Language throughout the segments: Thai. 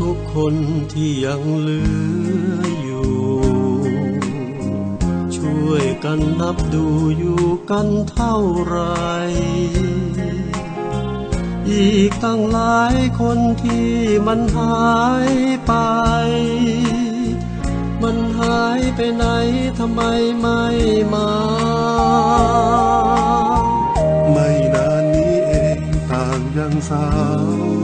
ทุกคนที่ยังเหลืออยู่ ช่วยกันนับดูอยู่กันเท่าไหรอีกตั้งหลายคนที่มันหายไป มันหายไปไหนทำไมไม่มาไม่นานนี้เองต่างยังสาว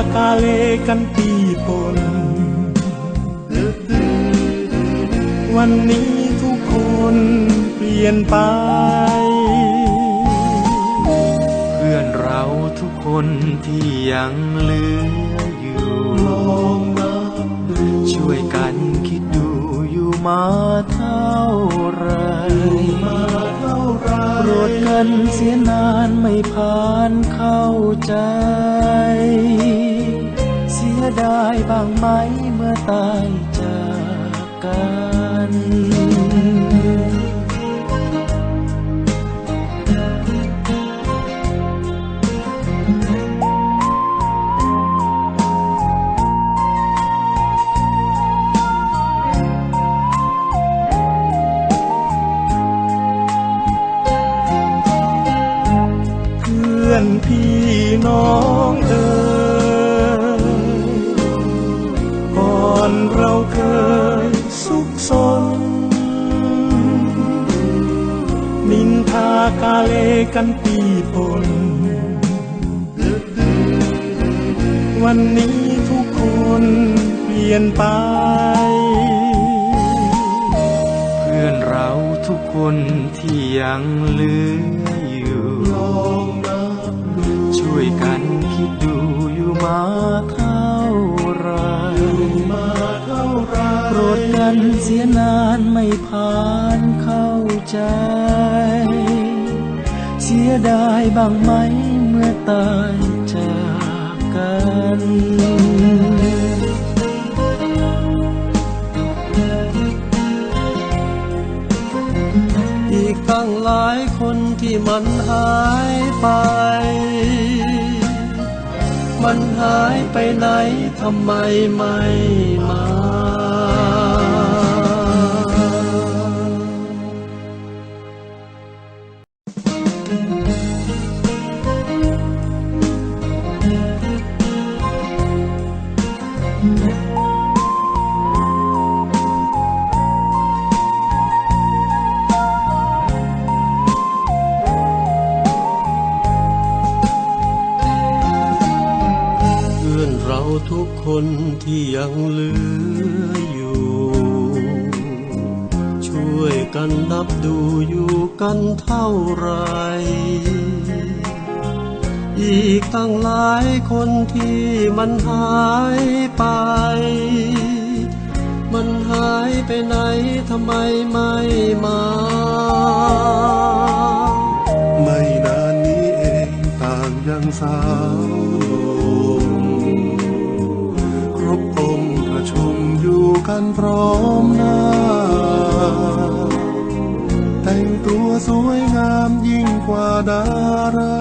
ากาเลกันปีปนวันนี้ทุกคนเปลี่ยนไป เพื่อนเราทุกคนที่ยังเหลืออยู่ลองนับดูช่วยกันคิดดูอยู่มาเท่าไหรมาเท่าไรโปรดกันเสียนานไม่ผ่านเข้าใจ บ้างไหมเมื่อตายจากกันเพื่อนพี่น้อง กาเลกันปีปนวันนี้ทุกคนเปลี่ยนไป เพื่อนเราทุกคนที่ยังเหลืออยู่ ช่วยกันคิดดูอยู่มาเท่าไหรมาเท่าไรโปรดกันเสียนานไม่ผ่านเข้าใจ สียดายบ้างไหมเมื่อตายจากกันอีกตั้งหลายคนที่มันหายไป มันหายไปไหนทำไมไม่มา ทุกคนที่ยังเหลืออยู่ ช่วยกันนับดูอยู่กันเท่าไร อีกตั้งหลายคนที่มันหายไป มันหายไปไหนทำไมไม่มา กันพร้อมหน้า แต่งตัวสวยงามยิ่งกว่าดารา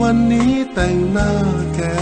วันนี้แต่งหน้าแก่